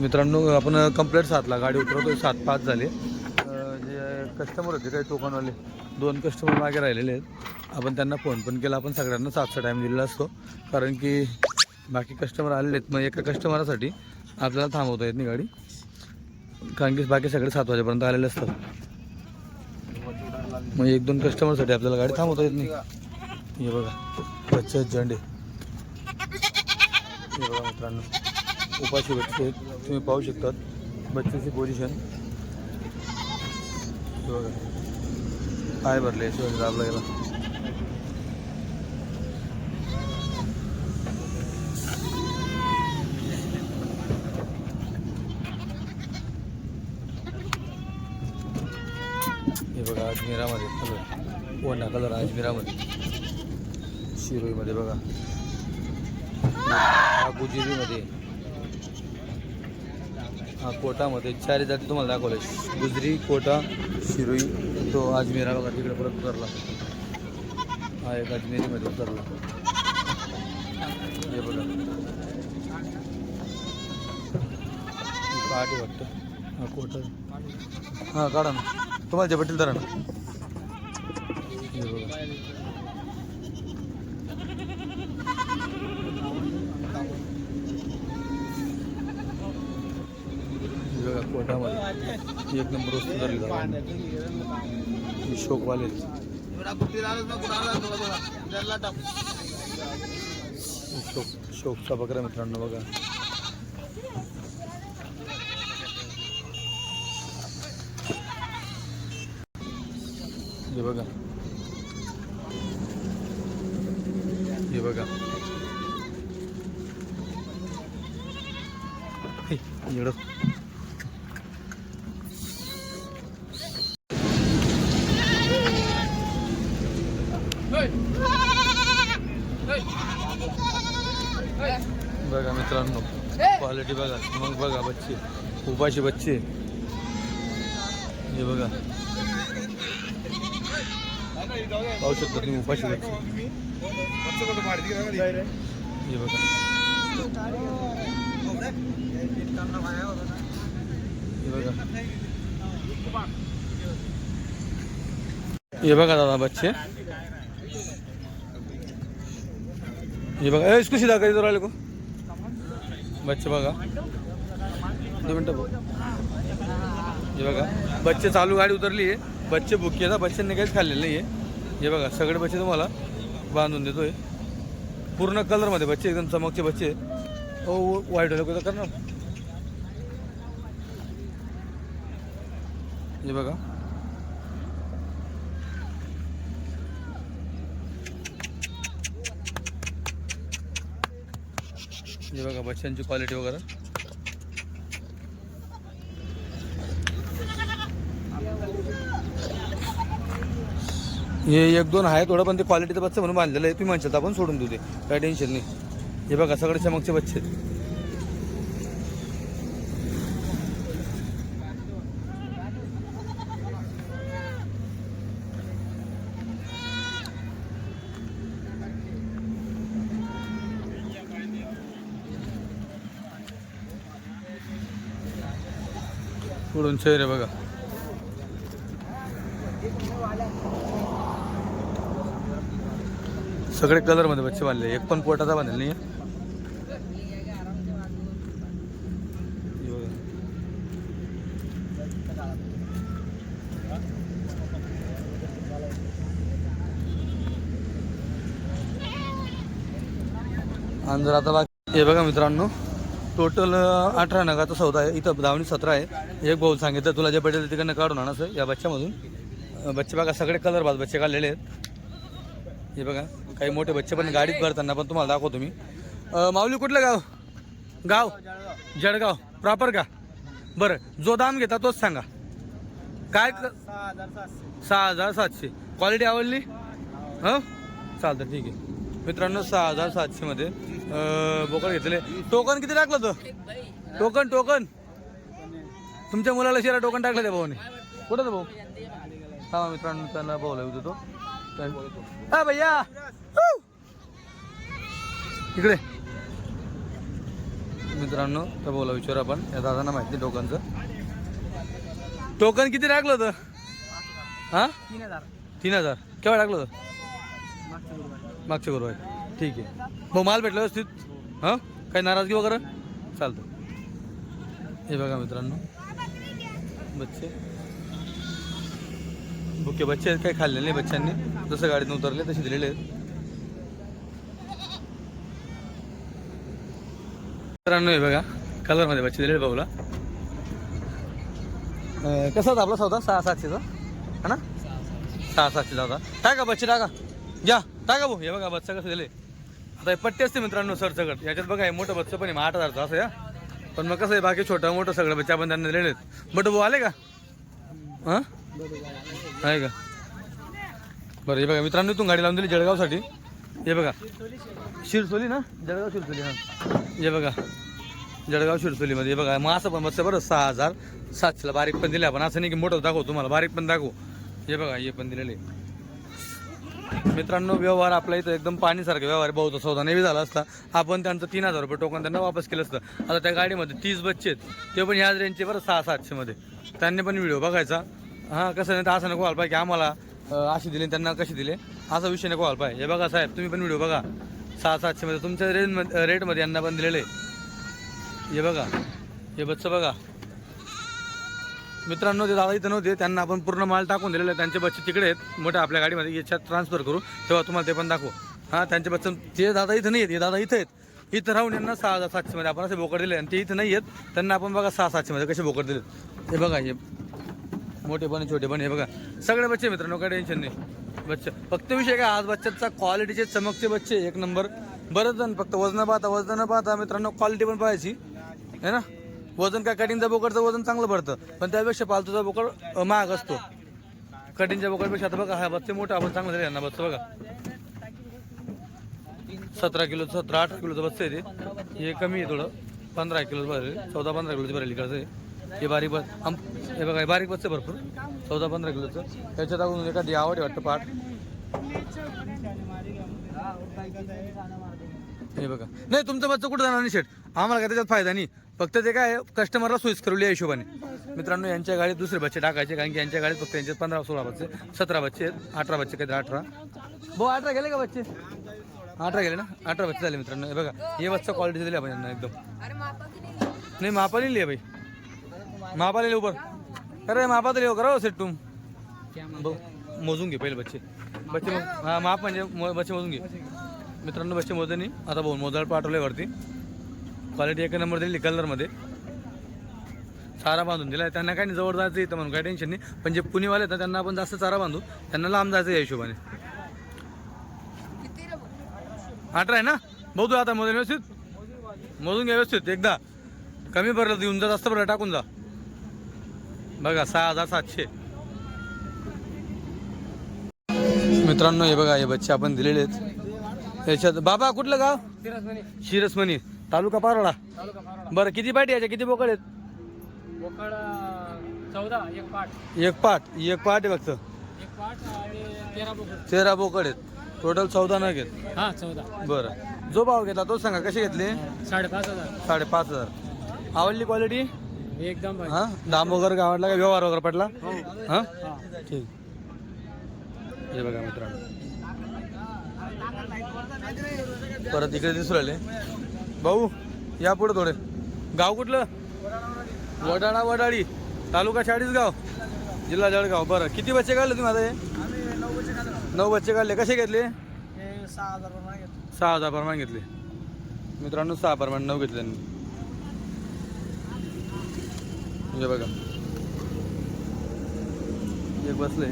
मित्रांनो आपण कंप्लेट सातला. गाडी उतरवतो सात पाच झाले. जे कस्टमर होते काही टोकनवाले दोन कस्टमर मागे राहिलेले आहेत. आपण त्यांना फोन पण केला. आपण सगळ्यांना सातचा टाईम दिलेला असतो. कारण की बाकी कस्टमर आलेले आहेत. मग एका कस्टमरासाठी आपल्याला थांबवता येत नाही गाडी. कारण की बाकी सगळे सात वाजेपर्यंत आलेले असतात. मग एक दोन कस्टमरसाठी आपल्याला गाडी थांबवता येत नाही. हे बघा. बच्चे आहेत झेंडे. हे बघा मित्रांनो. उपाशी बच्चे आहेत तुम्ही पाहू शकतात. बच्चेची पोझिशन हे पाय भरले शिवाजी दाबला गेला. हे बघा अजमेरामध्ये कलर वडा कलर अजमेरामध्ये. शिरोईमध्ये बघा. हा गुजरीमध्ये हा कोटामध्ये चार जाती तुम्हाला दाखवले. गुजरी कोटा शिरोई. तो अजमेरा बघा तिकडे परत उतरला. हा एक अजमेरीमध्ये उतरला. हे बघा. पहाटे वाटतं. हा कोटा. हां काढा ना. तुम्हाला जे पटेल धरा ना. हे बघा. बघा एक नंबर वस्तू धरली जागा शोकवाले शोक शोकचा बकरा मित्रांनो बघा। बघा मित्रांनो क्वालिटी बघा मग बघा बच्चे उपाशी बच्चे. हे बघा. पाहू शकता तुम्ही उपाशी बच्चे. हे बघा. हे बघा. हे बघा दादा बच्चे. हे बघा. ए, इसको सीधा कर इधर वाले को. बच्चे बघा. दोन मिनटं बघ. हे बघा. बच्चे चालू गाडी उतरली आहे. बच्चे बुकी आहेत बच्चांनी काहीच खाल्लेलं नाही आहे हे बघा सगळे बच्चे तुम्हाला बांधून देतोय. पूर्ण कलरमध्ये बच्चे एकदम चमकचे बच्चे. हो वाईट वाले कुठं करणार? हे बघा. हे बघा बच्चांची क्वालिटी वगैरे. हे एक दोन आहे थोडं पण ते क्वालिटीचं बच्चं म्हणून बांधलेलं आहे. तुम्ही म्हणशात आपण सोडून देऊ ते काय टेन्शन नाही. हे बघा सगळे चमकचे बच्चे पुढून चेहरे बघा. सगळे कलरमध्ये बच्चे बांधले. एक पण पोटाचा बांधले नाही. आणि जर आता बाकी हे बघा मित्रांनो. टोटल अठरा नगाचा सौदा आहे. इथं धावणी सतरा आहे. एक भाऊ सांगितलं तुला जे पटेल तिकडनं काढून आणायचं या बच्च्यामधून. बच्चे बघा सगळे कलर बाद बच्चे काढलेले आहेत. हे बघा काही मोठे बच्चे पण गाडीत भरताना पण तुम्हाला दाखवतो मी. माऊली कुठलं गाव? गाव? जळगाव. प्रॉपर का बरं जो दाम घेता तोच सांगा. काय सहा हजार सातशे. क्वालिटी आवडली? हां? चालतं ठीक आहे. मित्रांनो सहा हजार सातशेमध्ये बोकड घेतले टोकन किती टाकलं तो टोकन टोकन. तुमच्या मुलाला शिरा टोकन टाकलं त्या भाऊने. कुठं तो भाऊ? हा मित्रांनो त्यांना बोलाय होतो तो हा भैया! इकडे. मित्रांनो तर बोला विचारू आपण. या दादांना माहिती टोकनचं. टोकन किती टाकलं होतं? हां? तीन हजार. तीन हजार. केव्हा टाकलं होतं? मागच्या गुरुवारी. आहे ठीक आहे. मग माल भेटला व्यवस्थित? हां? काही नाराजगी वगैरे? चालतं हे बघा मित्रांनो. बच्चे. ओके बच्चे आहेत काही खाल्लेले नाही बच्चांनी जसं गाडीतून उतरले तसे दिलेले आहेत. मित्रांनो हे बघा. कलरमध्ये बच्चे दिलेले भाऊला. कसा होता? आपला सौदा सहा सातशेचा. हा ना? सहा सातशेचा होता. टाका बच्चे टाका. घ्या टाका भाऊ हे बघा बच्चा कसं दिले आता हे पट्टी असते मित्रांनो सर सगळं. याच्यात बघा हे मोठं बच्चं पण आहे मग आठ हजारचं असं या पण मग कसं आहे बाकी छोटं मोठं सगळं बच्चा पण त्यांना दिलेले बट भाऊ आले का? हां? आहे का? बरं हे बघा मित्रांनो इथून गाडी लावून दिली जळगावसाठी. हे बघा. शिरसोली ना? जळगाव शिरसोली हां. हे बघा. जळगाव शिरसोलीमध्ये हे बघा मग असं पण बसतं बरं सहा हजार सातशेला बारीक पण दिले आपण. असं नाही की मोठं दाखवू तुम्हाला बारीक पण दाखवू. हे बघा हे पण दिलेले. मित्रांनो व्यवहार आपला इथं एकदम पाणीसारखा व्यवहार बहुत सौदा नेहमी झाला असता. आपण त्यांचं तीन हजार रुपये टोकन त्यांना वापस केलं असतं. आता त्या गाडीमध्ये तीस बच्चे आहेत. ते पण ह्याच रेंजचे बरं सहा सातशेमध्ये त्यांनी पण व्हिडिओ बघायचा. हां कसं नाही तर असं नको व्हायला पाहिजे की आम्हाला असे अशी दिली त्यांना कशी दिले. असा विषय नको व्हायला पाहिजे. हे बघा साहेब तुम्ही पण व्हिडिओ बघा. सहा सातशेमध्ये तुमच्या रेंजमध्ये रेटमध्ये यांना पण दिलेले. हे बघा. हे बच्चं बघा. मित्रांनो ते दादा इथं नव्हते त्यांना आपण पूर्ण माल टाकून दिलेला आहे. त्यांचे बच्चे तिकडे आहेत. मोठ्या आपल्या गाडीमध्ये याच्यात ट्रान्सफर करू. तेव्हा तुम्हाला ते पण दाखवू. हां त्यांचे बच्चे ते दादा इथं नाही आहेत हे दादा इथं आहेत. इथं राहून यांना सहा हजार सातशेमध्ये आपण असे बोकड दिले आणि ते इथं नाही आहेत त्यांना आपण बघा सहा सातशेमध्ये कसे बोकड दिलेत. हे बघा हे मोठे पण छोटे पण हे बघा. सगळे बच्चे मित्रांनो काय टेन्शन नाही. बच्चे फक्त विषय काय आज बच्चाचा क्वालिटीचे चमकचे बच्चे एक नंबर. बरंच जण फक्त वजन पाहता वजन पाहता मित्रांनो क्वालिटी पण पाहायची. आहे ना? वजन काय कटिंगचा बोकडचं वजन चांगलं भरतं. पण त्यापेक्षा पालतूचा बोकड महाग असतो. कटिंगच्या बोकडपेक्षा आता बघा हा बच्चे मोठा आपण चांगलं यांना बच्चं बघा. सतरा किलो सतरा अठरा किलोचं बच्चं आहे ते. हे कमी आहे थोडं. पंधरा किलो भरेल. चौदा पंधरा किलोचं भरेल इकडचं आहे हे बारीक बस आम हे बघा हे बारीक बसते भरपूर. चौदा पंधरा किलोचं. त्याच्यात अजून एखादी आवड आहे वाटतं पाठ. हे बघा. नाही तुमचं बच्चं कुठं जाणार नाही शेट आम्हाला काय त्याच्यात फायदा नाही. फक्त ते काय कस्टमरला सोयीस करू या हिशोबाने. मित्रांनो यांच्या गाडीत दुसरे बच्चे टाकायचे कारण की यांच्या गाडीत फक्त यांचे पंधरा सोळा बच्चे सतरा बच्चे आहेत अठरा बच्चे काहीतरी अठरा. भाऊ अठरा गेले का बच्चे? अठरा गेले ना? अठरा बच्चे झाले मित्रांनो. हे बघा हे बच्चा क्वालिटी दिली आपण यांना एकदम. नाही मापा लिहिली आहे भाई मापा लिहिले उपर अरे मापा तर लिहो करा हो सेट तुम. भाऊ मोजून घे पहिले बच्चे. बच्चे हां हा माप म्हणजे मो- बच्चे मोजून घे. मित्रांनो बच्चे मोजले नाही. आता भाऊ मोजायला पाठवले वरती. क्वालिटी एक नंबर दिली कलरमध्ये चारा बांधून दिला त्यांना काय नाही जवळ जायचं इथं म्हणून काय टेन्शन नाही. पण जे पुणेवाले आहेत ना त्यांना आपण जास्त चारा बांधू. त्यांना लांब जायचं या हिशोबाने. अठरा आहे ना? भाऊ तू आता मोजून व्यवस्थित? मोजून घ्या व्यवस्थित एकदा. कमी भरलं देऊन जा जास्त भरलं टाकून जा. बघा सहा हजार सातशे. मित्रांनो हे बघा हे बच्चे आपण दिलेले आहेत. याच्यात बाबा कुठलं गाव? शिरसमणी. तालुका पारोडा. बरं किती पाठी याच्या? किती बोकड आहेत? बोकड चौदा एक पाठ. एक पाट एक पाट आहे फक्त. एक पाठ आणि तेरा बोकड. तेरा बोकड आहेत. टोटल चौदा न घेत हा चौदा. बरं. जो भाव घेतला तोच सांगा कसे घेतले? साडेपाच हजार. साडेपाच हजार. आवडली क्वालिटी एकदम भारी. हां? दाम वगैरे काय आवडला? का व्यवहार वगैरे पडला हो. हां? हा. ठीक. हे बघा मित्रांनो. परत इकडे दिसू राहिले. भाऊ या पुढे थोडे. गाव कुठलं? वडाळा वडाळी तालुका चाळीसगाव. जिल्हा जळगाव. बरं. किती बच्चे काढले तुम्ही आता हे? नऊ बच्चे काढले. कसे घेतले? सहा हजार सहा हजार घेतले. मित्रांनो सहा प्रमाण नऊ घेतले म्हणजे बघा. एक बसले.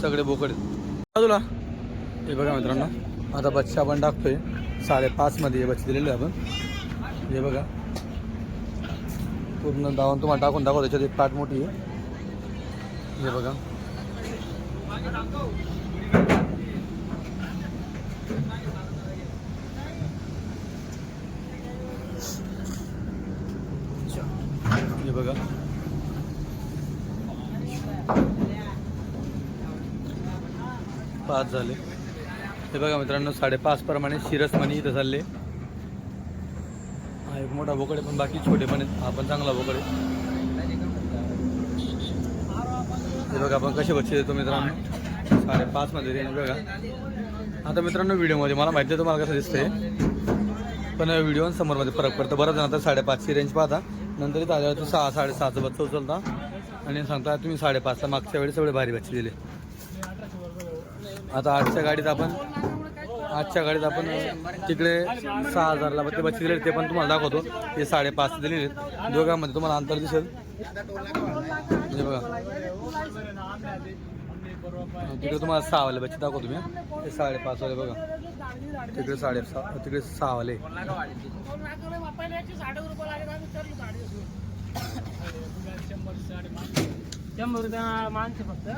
सगळे बोकडे बाजूला. हे बघा मित्रांनो आता बच्चा आपण टाकतोय. साडेपाचमध्ये बच दिलेलं आहे आपण. हे बघा. पूर्ण दावून तुम्हाला टाकून दाखव त्याच्यात एक पाठ मोठी आहे. हे बघा. हे बघा. पाच झाले. हे बघा मित्रांनो साडेपाचप्रमाणे शिरसमणी इथं चालले. हा एक मोठा बोकडे पण बाकी छोटे पण आहेत. हा पण चांगला बोकडे हे बघा आपण कसे बच्चे देतो मित्रांनो? साडेपाचमध्ये रेंज बघा. आता मित्रांनो व्हिडिओमध्ये मला माहिती आहे तुम्हाला कसं दिसतंय. पण व्हिडिओ समोरमध्ये फरक पडतो. बरं जण आता साडेपाचची रेंज पाहता. नंतर इथं आल्यावर तर सहा साडेसहाचं बच्चं उचलता. आणि सांगता तुम्ही साडेपाचला मागच्या वेळेस एवढे भारी बच्चे दिले आता आजच्या गाडीत आपण आजच्या गाडीत आपण तिकडे सहा हजारला ते बच्चे दिले ते पण तुम्हाला दाखवतो. ते साडेपाच दिलेले आहेत. दोघांमध्ये तुम्हाला अंतर दिसेल. हे बघा. तिकडे तुम्हाला सहा वाले बच्चे दाखवतो मी ते साडेपाच वाले बघा. तिकडे साडे सहा तिकडे सहा वाले. शंभर रुपये माणसं फक्त.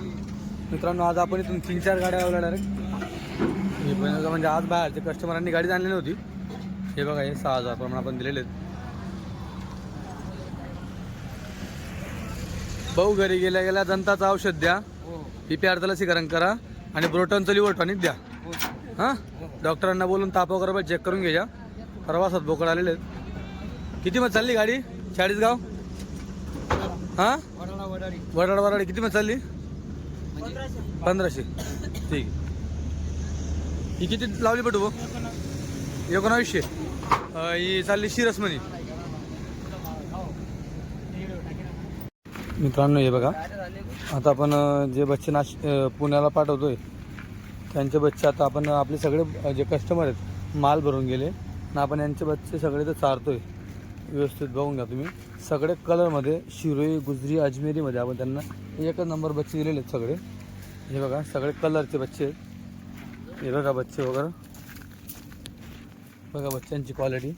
मित्रांनो आज आपण इथून तीन चार गाड्या लावल्या डायरेक्ट हे पण म्हणजे आज बाहेरच्या कस्टमरांनी गाडी आणलेली होती. हे बघा हे सहा हजार प्रमाणे आपण दिलेले आहेत. भाऊ घरी गेल्या गेल्या दंताचं औषध द्या. पी पी आरचं लसीकरण करा आणि ब्रोटनचं लिव्हर टॉनिक द्या. हां. डॉक्टरांना बोलून ताप वगैरे चेक करून घ्या प्रवासात बोकड आलेले आहेत. किती मग चालली गाडी? चाळीसगाव? हां? वडाळा वडाळी. किती मग चालली? पंधराशे. ठीक. ही किती लावली पटू एकोणावीसशे. ही चालली शिरसमणी मित्रांनो हे बघा. आता आपण जे बच्चे नाश पुण्याला पाठवतोय त्यांचे बच्चे आता आपण आपले सगळे जे कस्टमर आहेत माल भरून गेले. ना आपण यांचे बच्चे सगळे तर चारतोय. व्यवस्थित बघून घ्या तुम्ही. सगळे कलरमध्ये शिरोई गुजरी अजमेरीमध्ये आपण त्यांना एकच नंबर बच्चे दिलेले आहेत सगळे. हे बघा सगळे कलरचे बच्चे आहेत. हे बघा बच्चे वगैरे. बघा बच्चांची क्वालिटी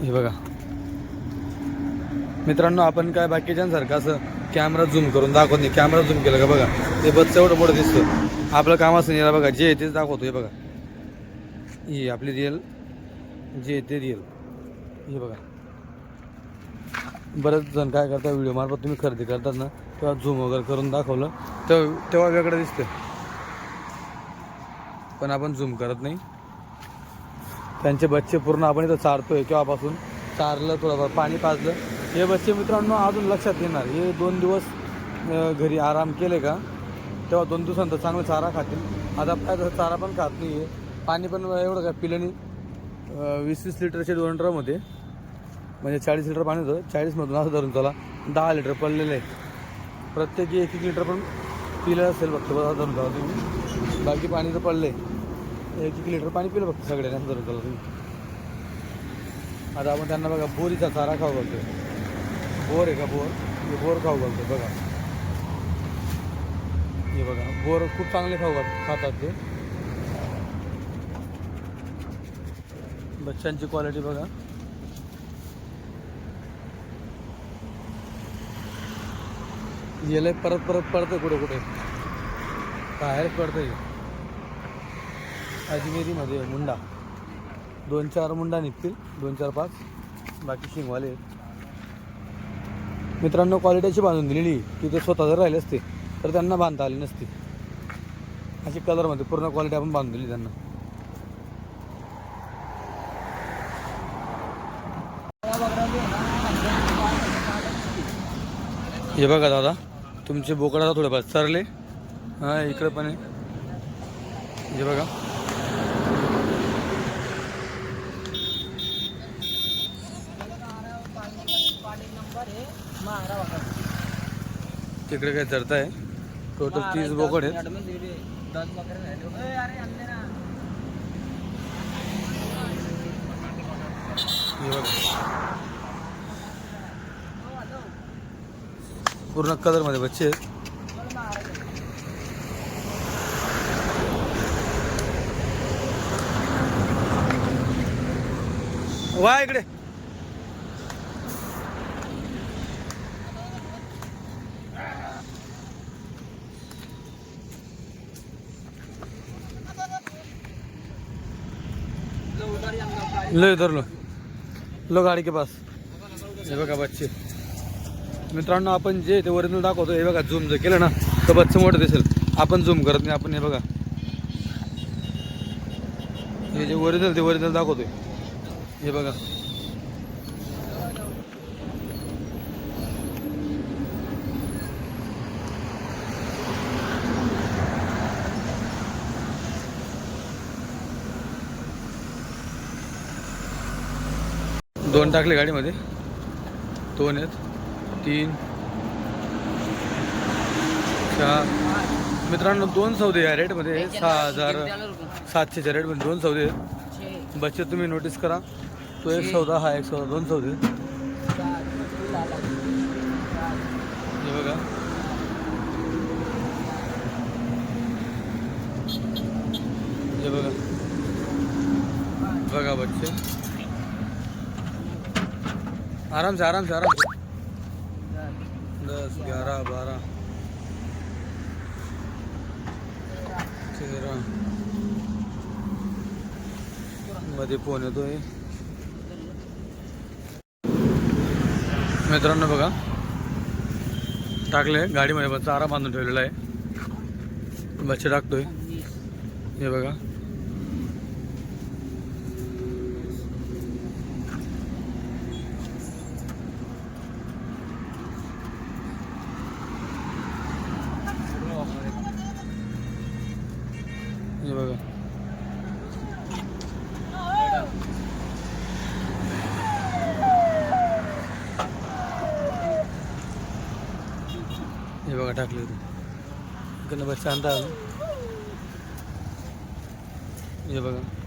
हे बघा. मित्रांनो आपण काय बाकीच्यांसारखं असं कॅमेरा झूम करून दाखवत नाही. कॅमेरा झूम केलं का बघा ते बच्चं एवढं मोठं दिसतं. आपलं काम असं नाही याला बघा जे आहे तेच दाखवतो. हे बघा. ही आपली रिअल जे आहे ते रिअल हे बघा. बरेच जण काय करतात व्हिडिओ मार्फत तुम्ही खरेदी करतात ना तेव्हा झूम वगैरे करून दाखवलं. तेव्हा तेव्हा वेगळं दिसतं पण आपण झूम करत नाही. त्यांचे बच्चे पूर्ण आपण इथं चारतोय केव्हापासून? चारलं थोडंफार पाणी पाजलं. हे बच्चे मित्रांनो अजून लक्षात येणार. हे दोन दिवस घरी आराम केले का तेव्हा दोन दिवसानंतर चांगलं चारा खातील. आता काय तसं चारा पण खात नाही आहे पाणी पण एवढं काय पिलं नाही. वीस वीस लिटरचे दोन ड्रम होते. म्हणजे चाळीस लिटर पाणी होतं. चाळीसमधून असं धरून चला. दहा लिटर पडलेलं आहे. प्रत्येकी एक एक लिटर पण पिलं असेल फक्त. बघा धरून चला तुम्ही. बाकी पाणी तर पडलं आहे एक एक लिटर पाणी पिलं फक्त सगळ्यांनी असं धरून चला तुम्ही. आता आपण त्यांना बघा बोरीचा चारा खाऊ घालतो बोर आहे का बोर? हे बोर खाऊ घालतो बघा. हे बघा बोर खूप चांगले खाऊ घाल- खातात ते. बच्चांची क्वालिटी बघा. गेलं परत परत पडतं कुठे कुठे? बाहेर पडतंय. अजमेरीमध्ये मुंडा. दोन चार मुंडा निघतील दोन चार पाच. बाकी शिंगवाले आहेत. मित्रांनो क्वालिटी अशी बांधून दिलेली. की ते स्वतः जर राहिले असते तर त्यांना बांधता आली नसती. अशी कलरमध्ये पूर्ण क्वालिटी आपण बांधून दिली त्यांना. हे बघा दादा तुमचे बोकड आता थोडेफार सरले. हां इकडे पण आहे. हे बघा. तिकडे काय चढताय? टोटल तीस बोकड आहेत. हे बघा. पूर्ण कलरमध्ये बच्चे. आहेत वा इकडे. लो इधर लो लो गाडी के पास. हे बघा बच्चे. मित्रांनो आपण जे ते ओरिजिनल दाखवतो हे बघा झूम जर केलं ना तर बच्च मोठं दिसेल. आपण झूम करत नाही आपण हे बघा. हे जे ओरिजिनल ते ओरिजिनल दाखवतोय. हे बघा. दोन टाकले गाडीमध्ये. दोन आहेत. तीन। चार मित्रांनो दोन सौदे या रेटमध्ये. सहा हज़ार सातशेच्या रेटमध्ये दोन सौदे. आहेत बच्चे तुम्ही नोटीस करा. तो एक सौदा हा एक सौदा दोन सौदे. हे बघा. हे बघा. बघा बच्चे. आराम से आराम से आराम से दस ग्यारह बारह। तेरह। मध्ये येतो आहे मित्रांनो बघा टाकले गाडीमध्ये चारा बांधून ठेवलेला आहे. बच्चे टाकतोय. हे बघा हे बघा हे बघा टाकले होते. इकडनं बस शांत आलं हे बघा.